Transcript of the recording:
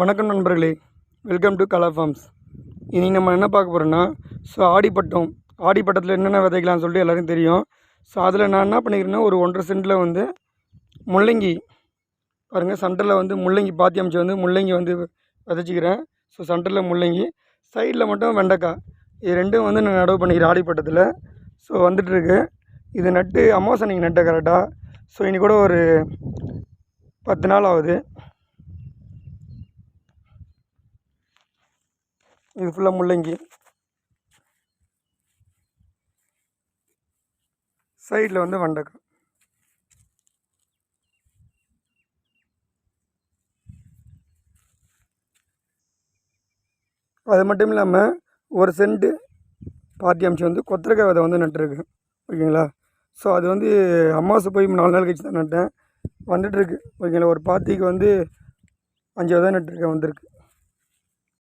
வணக்கம் நண்பர்களே. Welcome to Kala forms இனி நம்ம என்ன பார்க்க போகிறோன்னா ஸோ ஆடிப்பட்டம் ஆடிப்பட்டத்தில் என்னென்ன விதைக்கலாம்னு சொல்லிட்டு எல்லோரும் தெரியும். ஸோ அதில் நான் என்ன பண்ணிக்கிறேன்னா ஒரு ஒன்றரை சென்ட்டில் வந்து முள்ளங்கி பாருங்கள் சென்டரில் வந்து முள்ளங்கி பாத்தி அமைச்சு வந்து முள்ளங்கி வந்து விதைச்சிக்கிறேன். ஸோ சென்டரில் முள்ளங்கி சைடில் மட்டும் வெண்டைக்காய். இது ரெண்டும் வந்து நான் நடவு பண்ணிக்கிறேன் ஆடிப்பட்டத்தில். ஸோ வந்துட்டுருக்கு இது நட்டு அமாவாசை நீங்கள் நட்டேன் கரெக்டாக ஸோ இன்னைக்கு கூட ஒரு பத்து நாள் ஆகுது. இது ஃபுல்லாக முள்ளங்கி. சைடில் வந்து வெண்டைக்காய். அது மட்டும் இல்லாமல் ஒரு சென்ட்டு பாட்டி அமைச்சு வந்து கொத்தரக்காய் விதை வந்து நட்டுருக்கு. ஓகேங்களா? ஸோ அது வந்து அம்மாவாசை போய் நாலு நாள் கழிச்சு தான் நட்டேன். வந்துட்டுருக்கு. ஓகேங்களா? ஒரு பாத்திக்கு வந்து அஞ்சு விதை நட்டுருக்கேன் வந்திருக்கு.